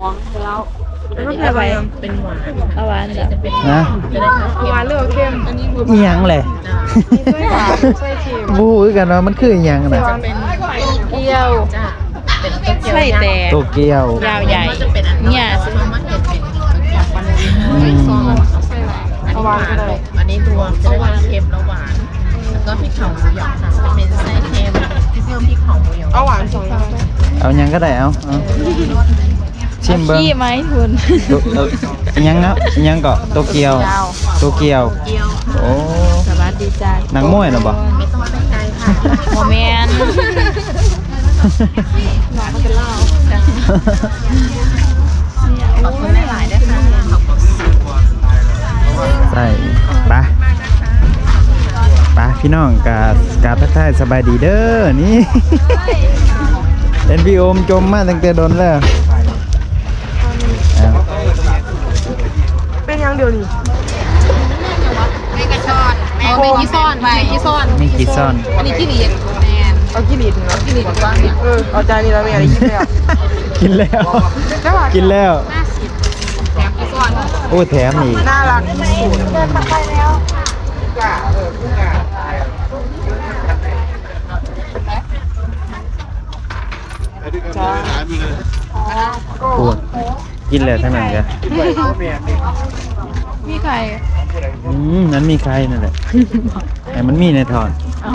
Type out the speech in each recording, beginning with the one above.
แล้วเอาไว้เป็นหวานเอาหวานจ้ะนะจะได้เข้มหวานหรือว่าเค็มอันนี้คืออีหยังแหละไส้หวานไส้เค็มบู๊คือกันว่ามันคืออีหยังน่ะเป็นเกี๊ยวจ้าเป็นโตเกียวไส้แตกโตเกียวยาวใหญ่จะเป็นอันเนี่ยซื้อมาเห็ดเป็นอืมไส้หวานเอาหวานก็ได้อันนี้รวมจะได้ทั้งเค็มและหวานแล้วก็พริกเผาหมูหยองค่ะจะเป็นไส้เค็มที่เพิ่มพริกเผาหมูหยองเอาหวานสองอย่างเอาหยังก็ได้เอาเอา ชิมเบิ้งขี้ไหมคุณโตโตอีหยังครับอีหยังก็โตเกียวโตเกียวเกี๊ยว โอ้สวัสดีจ้าหนังมวยน่ะบ่ไม่ต้องไปไกลค่ะโมเมนต์หวานมันจะเล่าขอบคุณหลายๆด้วยค่ะขอบคุณใส่ไปไปพี่น้องกากาทักทายสบายดีเด้อนี่ เอ็นพีโอมจมมาตั้งแต่โดนแล้วเอา เป็นยังเดียวนี่ไม่กระชอนแม่ไม่กี่ซ่อนไม่กี่ซ่อน มีกี่ซ่อนอันนี้ที่ดีแมนเอากี่ลิตรเนาะที่ดีกว่าเนี่ยเออเอาจานนี้แล้วไม่อะไรกินแล้วกินแล้ว จังหวะกินแล้ว ห้าสิบแถมกี่ซ่อนโอ้แถมอีกน่ารักสุดเดินมาไปแล้วปวดกินแล้วทั้งนั้นจ้ะ มีใครอืมนั้นมีใครนั่นแหละแต่มันมีในทอนเอา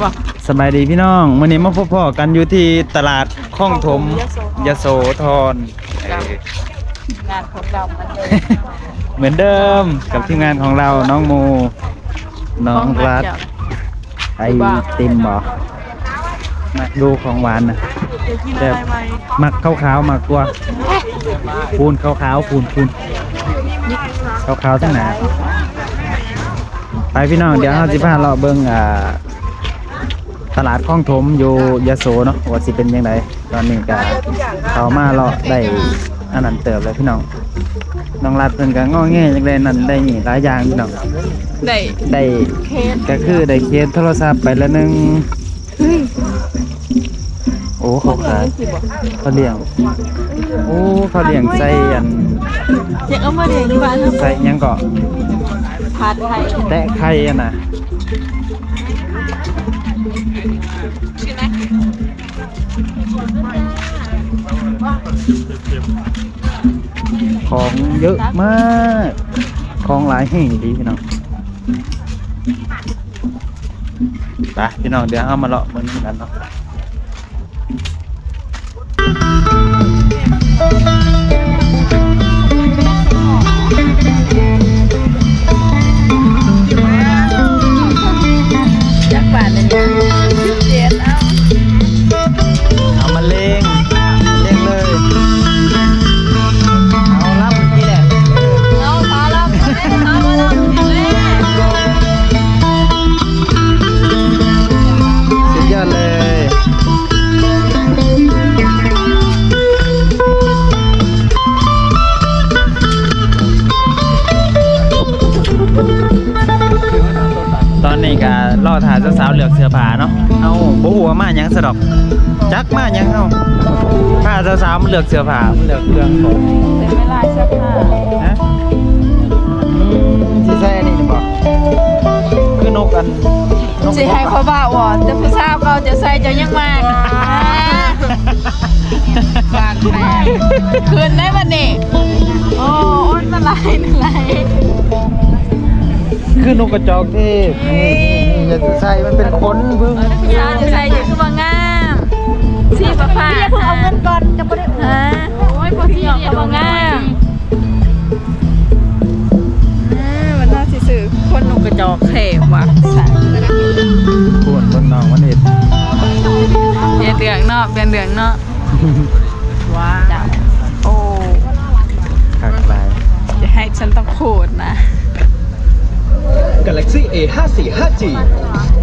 บอกสบายดีพี่น้องวันนี้มาพบพ่อกันอยู่ที่ตลาดคลองถมยโสธรเอองานของเรามันเลยเหมือนเดิมกับทีมงานของเราน้องโมน้องรัฐไอติมบอมาดูของหวานนะกินอะไรไหมมักขาวๆมากกว่าปูนขาวๆปูนปูน ขาวๆทั้งหนาไปพี่น้องเดี๋ยวเราจะพาเราะเบิ่งอ่าตลาดคลองถมอยู่ยโสเนาะว่าสิเป็นยังไงตอนนี้ก็เขามาเลาะได้อันนั้นเติบเลยพี่น้องน้องรัดเพิ่นก็ง้อแง่จังได้นั่นได้นี่หลายอย่างพี่น้องได้ได้ก็คือได้เคสโทรศัพท์ไปละหนึงโอ้เขาขายเขาเลี้ยงโอ้เขาเลี้ยงใส่อัน เจ๊เอามาเรียนที่บ้านใส่หยังก็ผัดไทยแตะไข่อะนะของเยอะมาก ของหลายแห่งดีพี่น้องไปพี่น้องเดี๋ยวเอามาเลาะเมืองกันเนาะ สาวๆเหลือกเสื้อผ้าเนาะเอาบ่ฮู้ว่ามาหยังซะดอก จักมาหยังเฮาถ้าสาวๆมันเลือกเสื้อผ้ามันเลือกเครื่องของแต่ไม่ลายเสื้อผ้านะอืมสิใส่อันนี้นี่บ่คือนกอันนกสิให้เขาบ่าวอ่อนแต่ผู้สาวเขาจะใส่เจะยังมากบางแปลงคืนได้บัดนี้โอ้อ้นอะไรอะไร คือนกกระจอกเทศนี่นี่อย่าใส่มันเป็นขนพึ่งผู้สาวจะใส่จะคือว่างามสีฟ้าฟ้าอย่าเพิ่งเอาเงินก่อนจะบ่ได้ฮะโอ้ยพอสีออกก็บ่งามอ่าวันน่าสิซื้อคนนกกระจอกเทพว่ะใส่ปวดเบิ่งน้องมันเห็ดเปลี่ยนเดืองเนาะเปลี่ยนเดืองเนาะว้าวโอ้คักหลายจะให้ฉันต้องโคดนะ Galaxy A545G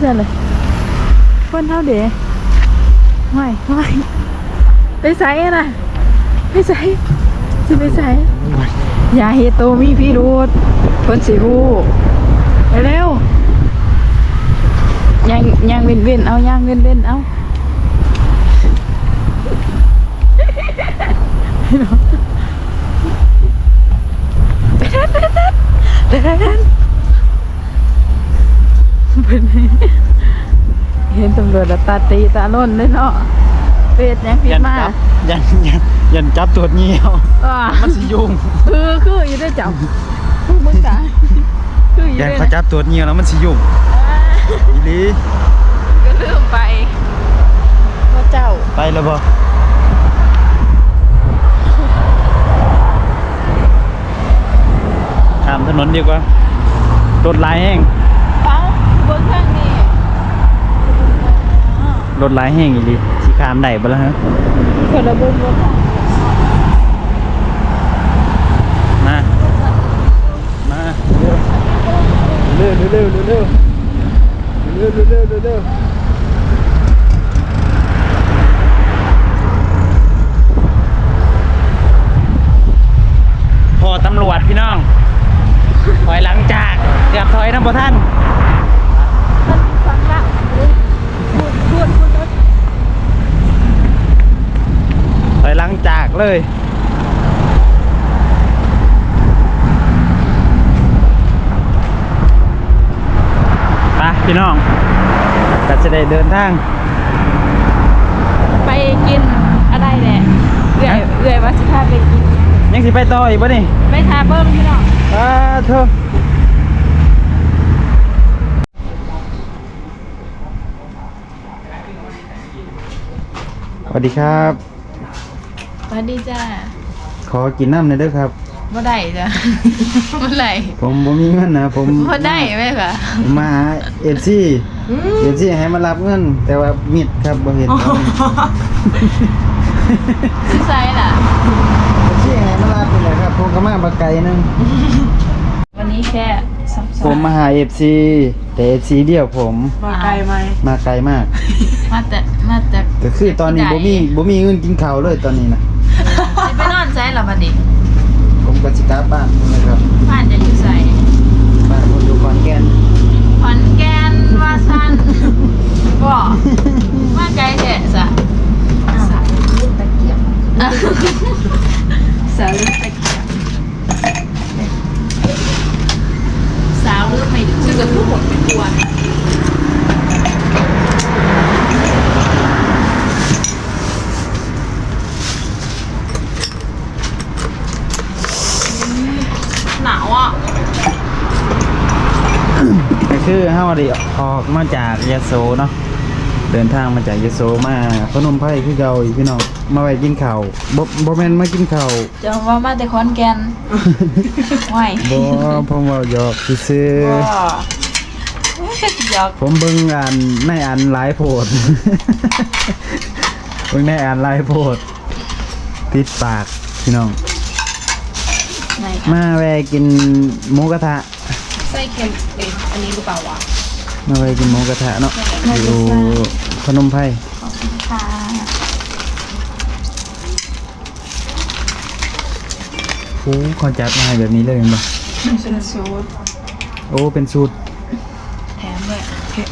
เอาไปเสร็จเลยเพิ่นเท่าเด๋ไม่ไม่ไปใส่นะไปใส่สิไปใส่อย่าเฮโตมีพี่รูดเพิ่นสิฮู้ไปเร็วยังยังเว้นเว้นเอายังเว้นเว้นเอาไปเดินเดิน เดินเดินเดินเป็นไงเห็นตำรวจแล้วตาตีตาล่นเลยเนาะเป็ดยังผิดยันมาจับยันยันยันจับตัวจเงี้ยวอ่ามันสิยุ่งคือคืออยู่ได้จับมึงมึงตาคืออยู่ยันได้เขาจับตัวจเงี้ยวแล้วมันสิยุ่งอีหลีก็ลืมไปว่าเจ้าไปแล้วบ่ข้ามถนนดีกว่ารถหลายแห้ง บนเครื่องนี้รถหลายแห้งอีหลีสิข้ามได้บ่ล่ะฮะคนละเบิ้งว่าข้างมา มาเร็วเร็วเร็วเร็วเร็วเร็วเร็วเร็วเร็วพอตำรวจพี่น้องถอยหลังจากเกือบถอยนะพ่ท่าน ฟังละพูดพูดพูดรถ ถอยหลังจาก เลย ไปพี่น้องก็จะได้เดินทาง ไปกินอะไรแหละเอื่อยเอื่อยว่าสิพาไปกินยังสิไปต่ออีกปะนี่ไปทาเบิ้งพี่น้องอ่าเธอสวัสดีครับ สวัสดีจ้าขอกินน้ำหน่อยเด้อครับบ่ได้จ้ะ บ่ได้ผมผมมีเงินนะผมบ่ได้ไหมคะมาหาเอฟซีเอฟซีให้มารับเงิน แต่ว่ามิดครับบ่เห็นซื้อไซส์ล่ะเอฟซีให้มารับนี่แหละครับผมก็มาบักไก่นึงวันนี้แค่ซับซ้ผอมนมาหาเอฟซีแต่เอฟซีเดียวผม มาไกลไหมมาไกลมาก มาแต่มาแต่ก็คือตอนนี้บ่มีบ่มีเงินกินข้าวเลยตอนนี้นะ สิไปนอนไซส์ล่ะบัดนี้ผมก็สิกลับบ้านนะครับบ้านจะอยู่ไซส์บ้านผมอยู่ขอนแก่นขอนแก่นว่าซั่นบ่มาไกลแท้ซะสาวลูกตะเกียบสาวลูกตะเกียบสาวลูกไม่ชื่อกับทุกคนเป็นตัวหนาวอะ ก็ คือเฮาได้ออกมาจากยะโสเนาะเดินทางมาจากยะโสมาพนมไพรคือเก่าอีกพี่น้องมาไว้กินข้าวบ่บ่แม่นมากินข้าวจะว่ามาแต่ขอนแก่นไหวบ่ผมเว้าหยอกซื่อก็หยอกๆผมเบิ่งอ่านในอ่านหลายโพดเบิ่งในอ่านหลายโพดติดปากพี่น้องไหนมาแวะกินหมูกระทะ ไส้เค็มเอ๊ะอันนี้หรือเปล่าวะมาแวะกินหมูกระทะเนาะอยู่พนมไพรค่ะโอ้เขาจัดมาให้แบบนี้เลยเห็นบ่เป็นชุดโอ้ เป็นสูตรแถมด้วย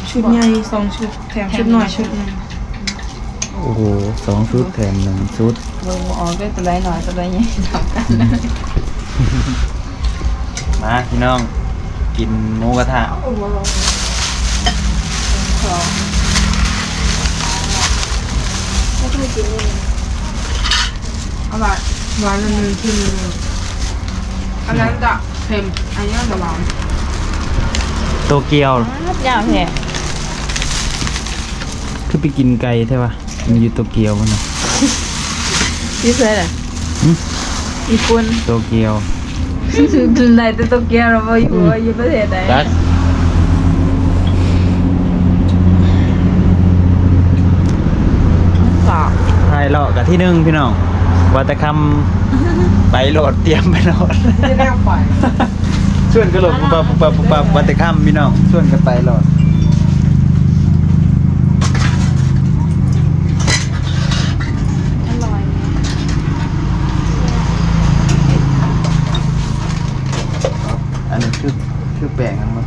ชุดใหญ่สองชุดแถมชุดหน่อยชุดหนึงโอ้โหสองชุดแถมหนึ่งชุดเบอร์ออกด้วยตัวไรหน่อยตัวไรใหญ่สำคัญนะมาพี่น้อง กินหมูกระทะเอาหวานหวานอันหนึงคือหนึงอันนั้นจะเค็มอันนี้จะหวานโตเกียว ยาวแท้คือไปกินไก่ใช่ปะมันอยู่โตเกียวมันนะพี่เซ่เลยหึญี่ปุ่นโตเกียวถึง ไหนแต่โตเกียวเราบ่อยู่ว่าอยู่ประเทศใดดักสอบไทยเลาะกับที่หนึ่งพี่น้องว่าแต่คำไปโหลดเตรียมไปโหลดที่แรกไปชวนกันโหลดปุ๊บปั๊บปุ๊บปั๊บปุ๊บปั๊บว่าแต่คำพี่น้องชวนกันไปโหลด อร่อย อันนี้ คือคือแปลงอันมั้ง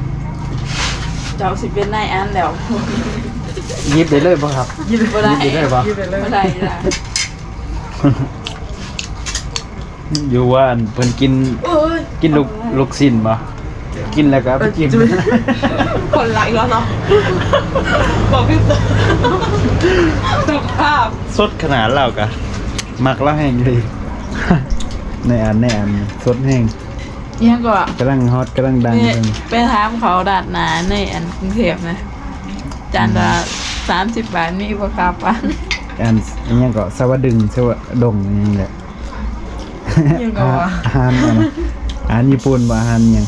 เจ้าสิเป็นนายอันแล้วยิบได้เลยป่ะครับ ยิบบ่ได้ยิบได้เลยป่ะบ่ได้จ้ะอยู่ว่าอันเพิ่นกินโอ้ยกินลูกลูกสิ้นป่ะกินแล้วก็เอาไปจิ้มคนรักแล้วเนาะบอกพี่สุขภาพสดขนาดเรากะมักแล้วแห้งเลย ในอันในอันสดแห้ง ยังก็กำลังฮอตกำลังดังเนี่ยเพิ่นไปถามเขาดาดหนาในอันกรุงเทพนะจานละสามสิบบาทมีปากกาปันอันอันยังก็สวัสดึงสวัสดงอยังแหละยังก็ว่าอาหารอันนั้นอาหารญี่ปุ่นบ่อาหารหยัง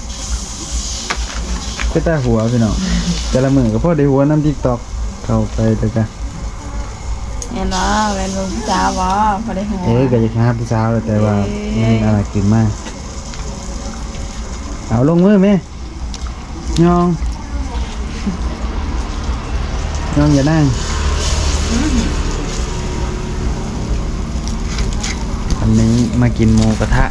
ก็ตาหัวพี่น้องแต่ละมื้อก็พอได้หัวน้ำ TikTok เข้าไปแล้วก็เห็นว่าเป็นลูกจ้าวะพอได้หัวเอ้ยก็อยากหาผู้สาวแล้วแต่ว่าเอ้มันยอะไรกินมาก เอาลงมือแม่ยองยองอย่านั่งอันนี้มากินหมูกระทะ